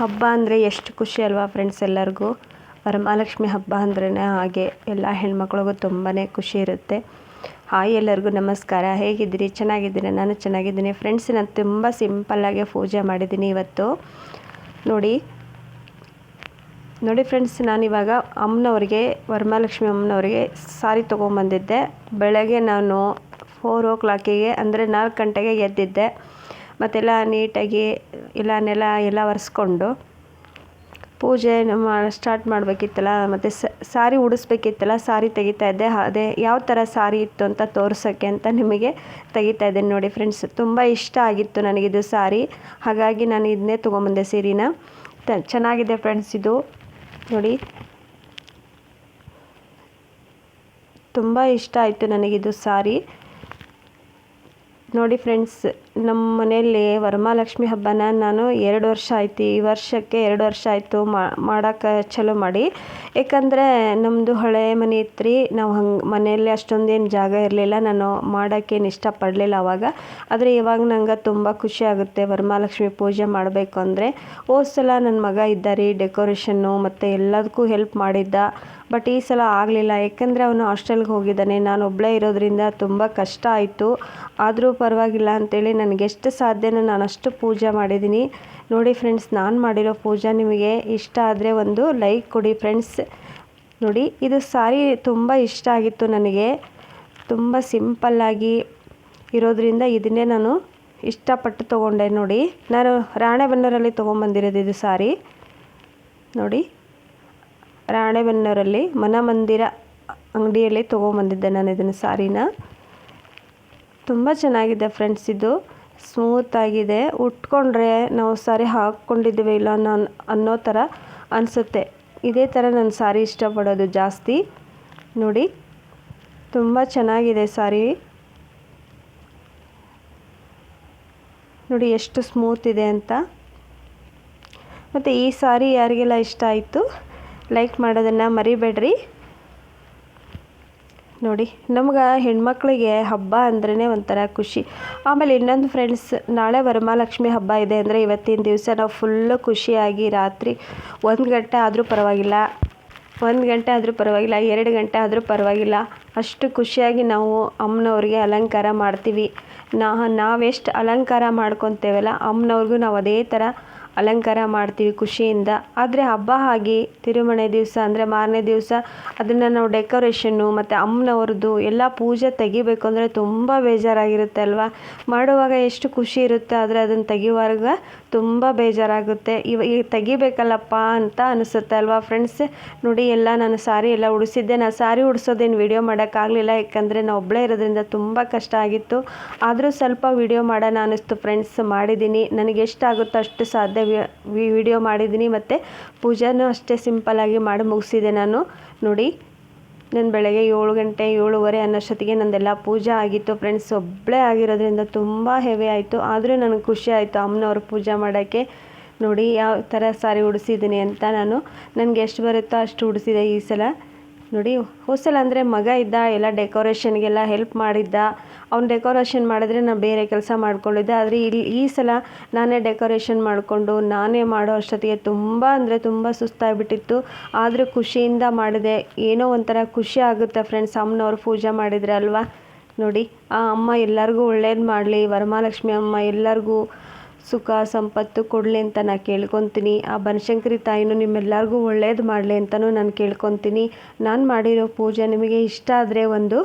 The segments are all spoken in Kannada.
ಹಬ್ಬ ಅಂದರೆ ಎಷ್ಟು ಖುಷಿ ಅಲ್ವಾ ಫ್ರೆಂಡ್ಸ್ ಎಲ್ಲರಿಗೂ? ವರಮಹಾಲಕ್ಷ್ಮಿ ಹಬ್ಬ ಅಂದ್ರೇ ಹಾಗೆ ಎಲ್ಲ ಹೆಣ್ಮಕ್ಳಿಗೂ ತುಂಬಾ ಖುಷಿ ಇರುತ್ತೆ. ಹಾಯ್ ಎಲ್ಲರಿಗೂ ನಮಸ್ಕಾರ. ಹೇಗಿದ್ದೀರಿ? ಚೆನ್ನಾಗಿದ್ದೀನಿ ನಾನು ಚೆನ್ನಾಗಿದ್ದೀನಿ. ಫ್ರೆಂಡ್ಸ್ ನಾನು ತುಂಬ ಸಿಂಪಲ್ಲಾಗೆ ಪೂಜೆ ಮಾಡಿದ್ದೀನಿ ಇವತ್ತು. ನೋಡಿ. ನೋಡಿ ಫ್ರೆಂಡ್ಸ್ ನಾನಿವಾಗ ಅಮ್ಮನವ್ರಿಗೆ, ವರಮಹಾಲಕ್ಷ್ಮಿ ಅಮ್ಮನವ್ರಿಗೆ ಸಾರಿ ತೊಗೊಂಬಂದಿದ್ದೆ. ಬೆಳಗ್ಗೆ ನಾನು ಫೋರ್ ಓ ಕ್ಲಾಕಿಗೆ ಅಂದರೆ ನಾಲ್ಕು ಗಂಟೆಗೆ ಎದ್ದಿದ್ದೆ. ಮತ್ತೆಲ್ಲ ನೀಟಾಗಿ ಎಲ್ಲ ನೆಲ ಎಲ್ಲ ಒರೆಸ್ಕೊಂಡು ಪೂಜೆ ಮಾ ಸ್ಟಾರ್ಟ್ ಮಾಡಬೇಕಿತ್ತಲ್ಲ, ಮತ್ತು ಸಾರಿ ಉಡಿಸ್ಬೇಕಿತ್ತಲ್ಲ, ಸಾರಿ ತೆಗಿತಾ ಇದ್ದೆ. ಅದೇ ಯಾವ ಥರ ಸಾರಿ ಇತ್ತು ಅಂತ ತೋರ್ಸೋಕ್ಕೆ ಅಂತ ನಿಮಗೆ ತೆಗಿತಾ ಇದ್ದೀನಿ ನೋಡಿ ಫ್ರೆಂಡ್ಸ್ ತುಂಬ ಇಷ್ಟ ಆಗಿತ್ತು ನನಗಿದು ಸಾರಿ. ಹಾಗಾಗಿ ನಾನು ಇದನ್ನೇ ತೊಗೊಂಬಂದೆ ಸೀರೆನ. ತ, ಚೆನ್ನಾಗಿದೆ ಫ್ರೆಂಡ್ಸ್ ಇದು. ನೋಡಿ. ತುಂಬ ಇಷ್ಟ ಆಯಿತು ನನಗಿದು ಸಾರಿ. ನೋಡಿ ಫ್ರೆಂಡ್ಸ್ ನಮ್ಮ ಮನೆಯಲ್ಲಿ ವರಮಹಾಲಕ್ಷ್ಮಿ ಹಬ್ಬನ ನಾನು ಎರಡು ವರ್ಷ ಆಯ್ತು. ಈ ವರ್ಷಕ್ಕೆ ಎರಡು ವರ್ಷ ಆಯಿತು ಮಾಡೋಕೆ ಚಲೋ ಮಾಡಿ. ಏಕೆಂದರೆ ನಮ್ಮದು ಹಳೆ ಮನೆ ಇತ್ತು ರೀ ನಾವು ಹಂಗೆ ಮನೆಯಲ್ಲಿ ಅಷ್ಟೊಂದೇನು ಜಾಗ ಇರಲಿಲ್ಲ. ನಾನು ಮಾಡೋಕ್ಕೇನು ಇಷ್ಟಪಡಲಿಲ್ಲ ಆವಾಗ ಆದರೆ ಇವಾಗ ನಂಗೆ ತುಂಬ ಖುಷಿ ಆಗುತ್ತೆ ವರಮಹಾಲಕ್ಷ್ಮಿ ಪೂಜೆ ಮಾಡಬೇಕು ಅಂದರೆ. ಹೋದ ಸಲ ನನ್ನ ಮಗ ಇದ್ದ ರೀ ಡೆಕೋರೇಷನ್ನು ಮತ್ತು ಎಲ್ಲದಕ್ಕೂ ಹೆಲ್ಪ್ ಮಾಡಿದ್ದ. ಬಟ್ ಈ ಸಲ ಆಗಲಿಲ್ಲ. ಯಾಕೆಂದರೆ ಅವನು ಹಾಸ್ಟೆಲ್ಗೆ ಹೋಗಿದ್ದಾನೆ. ನಾನು ಒಬ್ಬಳೇ ಇರೋದರಿಂದ ತುಂಬ ಕಷ್ಟ ಆಯಿತು. ಆದರೂ ಪರವಾಗಿಲ್ಲ ಅಂತೇಳಿ ನನಗೆ ಎಷ್ಟು ಸಾಧ್ಯನೋ ನಾನು ಅಷ್ಟು ಪೂಜೆ ಮಾಡಿದ್ದೀನಿ. ನೋಡಿ ಫ್ರೆಂಡ್ಸ್ ನಾನು ಮಾಡಿರೋ ಪೂಜೆ ನಿಮಗೆ ಇಷ್ಟ ಆದರೆ ಒಂದು ಲೈಕ್ ಕೊಡಿ ಫ್ರೆಂಡ್ಸ್ ನೋಡಿ, ಇದು ಸಾರಿ ತುಂಬ ಇಷ್ಟ ಆಗಿತ್ತು ನನಗೆ. ತುಂಬ ಸಿಂಪಲ್ಲಾಗಿ ಇರೋದ್ರಿಂದ ಇದನ್ನೇ ನಾನು ಇಷ್ಟಪಟ್ಟು ತೊಗೊಂಡೆ ನೋಡಿ. ನಾನು ರಾಣೆಬೆನ್ನೂರಲ್ಲಿ ತೊಗೊಂಬಂದಿರೋದು ಇದು ಸಾರಿ. ನೋಡಿ, ರಾಣೆಬೆನ್ನೂರಲ್ಲಿ ಮನಮಂದಿರ ಅಂಗಡಿಯಲ್ಲಿ ತೊಗೊಂಬಂದಿದ್ದೆ ನಾನು ಇದನ್ನು ಸಾರಿನ. ತುಂಬ ಚೆನ್ನಾಗಿದೆ ಫ್ರೆಂಡ್ಸ್ ಇದು. ಸ್ಮೂತಾಗಿದೆ ಉಟ್ಕೊಂಡ್ರೆ ನಾವು ಸಾರಿ ಹಾಕ್ಕೊಂಡಿದ್ದೀವಿ ಇಲ್ಲ ಅನ್ನೋ ಅನ್ನೋ ಥರ ಅನಿಸುತ್ತೆ. ಇದೇ ಥರ ನಾನು ಸಾರಿ ಇಷ್ಟಪಡೋದು ಜಾಸ್ತಿ. ನೋಡಿ, ತುಂಬ ಚೆನ್ನಾಗಿದೆ ಸಾರಿ. ನೋಡಿ ಎಷ್ಟು ಸ್ಮೂತ್ ಇದೆ ಅಂತ. ಮತ್ತು ಈ ಸಾರಿ ಯಾರಿಗೆಲ್ಲ ಇಷ್ಟ ಆಯಿತು, ಲೈಕ್ ಮಾಡೋದನ್ನು ಮರಿಬೇಡ್ರಿ. ನೋಡಿ, ನಮ್ಗೆ ಹೆಣ್ಮಕ್ಳಿಗೆ ಹಬ್ಬ ಅಂದ್ರೇ ಒಂಥರ ಖುಷಿ. ಆಮೇಲೆ ಇನ್ನೊಂದು ಫ್ರೆಂಡ್ಸ್ ನಾಳೆ ವರಮಹಾಲಕ್ಷ್ಮಿ ಹಬ್ಬ ಇದೆ ಅಂದರೆ ಇವತ್ತಿನ ದಿವಸ ನಾವು ಫುಲ್ಲು ಖುಷಿಯಾಗಿ ರಾತ್ರಿ ಒಂದು ಗಂಟೆ ಆದರೂ ಪರವಾಗಿಲ್ಲ, ಒಂದು ಗಂಟೆ ಆದರೂ ಪರವಾಗಿಲ್ಲ, ಎರಡು ಗಂಟೆ ಆದರೂ ಪರವಾಗಿಲ್ಲ. ಅಷ್ಟು ಖುಷಿಯಾಗಿ ನಾವು ಅಮ್ಮನವ್ರಿಗೆ ಅಲಂಕಾರ ಮಾಡ್ತೀವಿ. ನಾ ನಾವೆಷ್ಟು ಅಲಂಕಾರ ಮಾಡ್ಕೊತೇವಲ್ಲ, ಅಮ್ಮನವ್ರಿಗೂ ನಾವು ಅದೇ ಥರ ಅಲಂಕಾರ ಮಾಡ್ತೀವಿ ಖುಷಿಯಿಂದ. ಆದರೆ ಹಬ್ಬ ಆಗಿ ತಿರುಮನೆ ದಿವಸ ಅಂದರೆ ಮಾರನೇ ದಿವಸ ಅದನ್ನು ನಾವು ಡೆಕೋರೇಷನ್ನು ಮತ್ತು ಅಮ್ಮನವ್ರದ್ದು ಎಲ್ಲ ಪೂಜೆ ತೆಗಿಬೇಕು ಅಂದರೆ ತುಂಬ ಬೇಜಾರಾಗಿರುತ್ತೆ ಅಲ್ವಾ? ಮಾಡುವಾಗ ಎಷ್ಟು ಖುಷಿ ಇರುತ್ತೆ ಆದರೆ ಅದನ್ನು ತೆಗಿಯುವಾಗ ತುಂಬ ಬೇಜಾರಾಗುತ್ತೆ. ಇವ ಈಗ ತೆಗಿಬೇಕಲ್ಲಪ್ಪ ಅಂತ ಅನಿಸುತ್ತೆ ಅಲ್ವಾ ಫ್ರೆಂಡ್ಸ್ ನೋಡಿ, ಎಲ್ಲ ನಾನು ಸಾರಿ ಎಲ್ಲ ಉಡಿಸಿದ್ದೆ. ನಾನು ಸಾರಿ ಉಡಿಸೋದೇನು ವೀಡಿಯೋ ಮಾಡೋಕ್ಕಾಗಲಿಲ್ಲ. ಯಾಕಂದರೆ ನಾನು ಒಬ್ಬಳೇ ಇರೋದ್ರಿಂದ ತುಂಬ ಕಷ್ಟ ಆಗಿತ್ತು. ಆದರೂ ಸ್ವಲ್ಪ ವೀಡಿಯೋ ಮಾಡೋಣ ಅನ್ನಿಸ್ತು ಫ್ರೆಂಡ್ಸ್ ಮಾಡಿದ್ದೀನಿ ನನಗೆ ಎಷ್ಟಾಗುತ್ತೋ ಅಷ್ಟು ಸಾಧ್ಯ ವಿಡಿಯೋ ಮಾಡಿದ್ದೀನಿ ಮತ್ತು ಪೂಜೆನೂ ಅಷ್ಟೇ ಸಿಂಪಲ್ಲಾಗಿ ಮಾಡಿ ಮುಗಿಸಿದೆ ನಾನು. ನೋಡಿ ನಾನು ಬೆಳಗ್ಗೆ ಏಳು ಗಂಟೆ ಏಳುವರೆ ಅನ್ನೋಷ್ಟೊತ್ತಿಗೆ ನಂದೆಲ್ಲ ಪೂಜೆ ಆಗಿತ್ತು. ಫ್ರೆಂಡ್ಸ್ ಒಬ್ಬಳೇ ಆಗಿರೋದ್ರಿಂದ ತುಂಬ ಹೆವಿ ಆಯಿತು. ಆದರೂ ನನಗೆ ಖುಷಿ ಆಯಿತು ಅಮ್ಮನವ್ರು ಪೂಜೆ ಮಾಡೋಕ್ಕೆ. ನೋಡಿ ಯಾವ ಥರ ಸಾರಿ ಉಡಿಸಿದ್ದೀನಿ ಅಂತ ನಾನು. ನನಗೆ ಎಷ್ಟು ಬರುತ್ತೋ ಅಷ್ಟು ಉಡಿಸಿದೆ ಈ ಸಲ. ನೋಡಿ ಹೋಸಲ ಅಂದರೆ ಮಗ ಇದ್ದ, ಎಲ್ಲ ಡೆಕೋರೇಷನ್ಗೆಲ್ಲ ಹೆಲ್ಪ್ ಮಾಡಿದ್ದ. ಅವ್ನು ಡೆಕೋರೇಷನ್ ಮಾಡಿದ್ರೆ ನಾನು ಬೇರೆ ಕೆಲಸ ಮಾಡ್ಕೊಂಡಿದ್ದೆ. ಆದರೆ ಇಲ್ಲಿ ಈ ಸಲ ನಾನೇ ಡೆಕೋರೇಷನ್ ಮಾಡಿಕೊಂಡು ನಾನೇ ಮಾಡೋ ಅಷ್ಟೊತ್ತಿಗೆ ತುಂಬ ಅಂದರೆ ತುಂಬ ಸುಸ್ತಾಗಿಬಿಟ್ಟಿತ್ತು. ಆದರೂ ಖುಷಿಯಿಂದ ಮಾಡಿದೆ. ಏನೋ ಒಂಥರ ಖುಷಿ ಆಗುತ್ತೆ ಫ್ರೆಂಡ್ಸ್ ಅಮ್ಮನವ್ರು ಪೂಜೆ ಮಾಡಿದರೆ ಅಲ್ವಾ? ನೋಡಿ, ಆ ಅಮ್ಮ ಎಲ್ಲರಿಗೂ ಒಳ್ಳೇದು ಮಾಡಲಿ. ವರಮಹಾಲಕ್ಷ್ಮಿ ಅಮ್ಮ ಎಲ್ಲರಿಗೂ ಸುಖ, ಸಂಪತ್ತು ಕೊಡಲಿ ಅಂತ ನಾನು ಕೇಳ್ಕೊತೀನಿ. ಆ ಬನಶಂಕರಿ ತಾಯಿನೂ ನಿಮ್ಮೆಲ್ಲರಿಗೂ ಒಳ್ಳೇದು ಮಾಡಲಿ ಅಂತಲೂ ನಾನು ಕೇಳ್ಕೊತೀನಿ. ನಾನು ಮಾಡಿರೋ ಪೂಜೆ ನಿಮಗೆ ಇಷ್ಟ ಆದರೆ ಒಂದು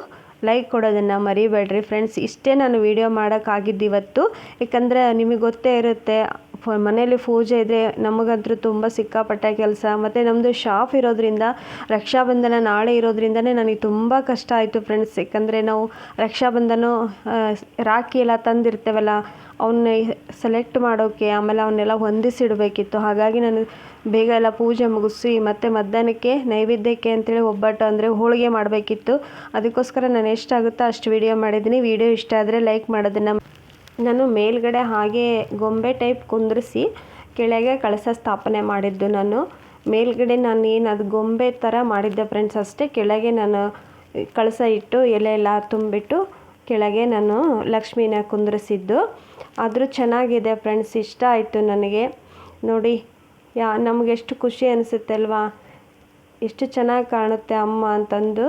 ಲೈಕ್ ಕೊಡೋದನ್ನು ಮರಿಬೇಡ್ರಿ. ಫ್ರೆಂಡ್ಸ್ ಇಷ್ಟೇ ನಾನು ವೀಡಿಯೋ ಮಾಡೋಕ್ಕಾಗಿದ್ದು ಇವತ್ತು. ಯಾಕಂದರೆ ನಿಮಗೆ ಗೊತ್ತೇ ಇರುತ್ತೆ ಮನೇಲಿ ಪೂಜೆ ಇದ್ದರೆ ನಮಗಂತೂ ತುಂಬ ಸಿಕ್ಕಾಪಟ್ಟೆ ಕೆಲಸ. ಮತ್ತು ನಮ್ಮದು ಶಾಪ್ ಇರೋದ್ರಿಂದ, ರಕ್ಷಾಬಂಧನ ನಾಳೆ ಇರೋದ್ರಿಂದನೇ ನನಗೆ ತುಂಬ ಕಷ್ಟ ಆಯಿತು ಫ್ರೆಂಡ್ಸ್. ಯಾಕಂದರೆ ನಾವು ರಕ್ಷಾಬಂಧನ ರಾಖಿ ಎಲ್ಲ ತಂದಿರ್ತೇವಲ್ಲ ಅವನ್ನ ಸೆಲೆಕ್ಟ್ ಮಾಡೋಕ್ಕೆ ಆಮೇಲೆ ಅವನ್ನೆಲ್ಲ ಹೊಂದಿಸಿಡಬೇಕಿತ್ತು. ಹಾಗಾಗಿ ನಾನು ಬೇಗ ಎಲ್ಲ ಪೂಜೆ ಮುಗಿಸಿ, ಮತ್ತು ಮಧ್ಯಾಹ್ನಕ್ಕೆ ನೈವೇದ್ಯಕ್ಕೆ ಅಂತೇಳಿ ಒಬ್ಬಟ್ಟು ಅಂದರೆ ಹೋಳಿಗೆ ಮಾಡಬೇಕಿತ್ತು. ಅದಕ್ಕೋಸ್ಕರ ನಾನು ಎಷ್ಟಾಗುತ್ತೋ ಅಷ್ಟು ವೀಡಿಯೋ ಮಾಡಿದ್ದೀನಿ. ವಿಡಿಯೋ ಇಷ್ಟ ಆದರೆ ಲೈಕ್ ಮಾಡೋದನ್ನು ನಾನು ಮೇಲ್ಗಡೆ ಹಾಗೆ ಗೊಂಬೆ ಟೈಪ್ ಕುಂದ್ರಿಸಿ ಕೆಳಗೆ ಕಳಸ ಸ್ಥಾಪನೆ ಮಾಡಿದ್ದು ನಾನು. ಮೇಲ್ಗಡೆ ನಾನು ಏನು ಅದು ಗೊಂಬೆ ಥರ ಮಾಡಿದ್ದೆ ಫ್ರೆಂಡ್ಸ್ ಅಷ್ಟೇ. ಕೆಳಗೆ ನಾನು ಕಳಸ ಇಟ್ಟು ಎಲೆ ಎಲ್ಲ ತುಂಬಿಟ್ಟು ಕೆಳಗೆ ನಾನು ಲಕ್ಷ್ಮೀನ ಕುಂದ್ರಿಸಿದ್ದು. ಆದರೂ ಚೆನ್ನಾಗಿದೆ ಫ್ರೆಂಡ್ಸ್ ಇಷ್ಟ ಆಯಿತು ನನಗೆ. ನೋಡಿ, ಯಾ ನಮಗೆಷ್ಟು ಖುಷಿ ಅನಿಸುತ್ತಲ್ವಾ? ಎಷ್ಟು ಚೆನ್ನಾಗಿ ಕಾಣುತ್ತೆ ಅಮ್ಮ ಅಂತಂದು.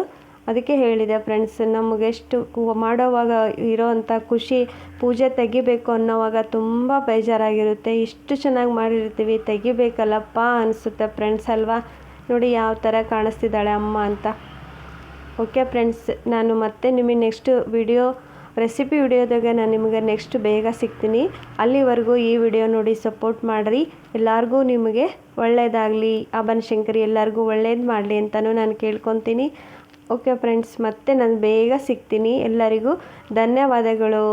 ಅದಕ್ಕೆ ಹೇಳಿದೆ ಫ್ರೆಂಡ್ಸ್ ನಮಗೆಷ್ಟು ಮಾಡೋವಾಗ ಇರೋವಂಥ ಖುಷಿ ಪೂಜೆ ತೆಗಿಬೇಕು ಅನ್ನೋವಾಗ ತುಂಬ ಬೇಜಾರಾಗಿರುತ್ತೆ. ಇಷ್ಟು ಚೆನ್ನಾಗಿ ಮಾಡಿರ್ತೀವಿ, ತೆಗಿಬೇಕಲ್ಲಪ್ಪ ಅನಿಸುತ್ತೆ. ಫ್ರೆಂಡ್ಸ್ ಅಲ್ವಾ? ನೋಡಿ ಯಾವ ಥರ ಕಾಣಿಸ್ತಿದ್ದಾಳೆ ಅಮ್ಮ ಅಂತ. ಓಕೆ ಫ್ರೆಂಡ್ಸ್ ನಾನು ಮತ್ತೆ ನಿಮಗೆ ನೆಕ್ಸ್ಟ್ ವಿಡಿಯೋ ರೆಸಿಪಿ ವಿಡಿಯೋದಾಗ ನಾನು ನಿಮಗೆ ನೆಕ್ಸ್ಟ್ ಬೇಗ ಸಿಗ್ತೀನಿ. ಅಲ್ಲಿವರೆಗೂ ಈ ವಿಡಿಯೋ ನೋಡಿ ಸಪೋರ್ಟ್ ಮಾಡಿರಿ. ಎಲ್ಲರಿಗೂ ನಿಮಗೆ ಒಳ್ಳೆಯದಾಗಲಿ ಆ ಬನಶಂಕರಿ ಎಲ್ಲರಿಗೂ ಒಳ್ಳೇದು ಮಾಡಲಿ ಅಂತಲೂ ನಾನು ಕೇಳ್ಕೊತೀನಿ. ಓಕೆ ಫ್ರೆಂಡ್ಸ್ ಮತ್ತೆ ನಾನು ಬೇಗ ಸಿಗ್ತೀನಿ. ಎಲ್ಲರಿಗೂ ಧನ್ಯವಾದಗಳು.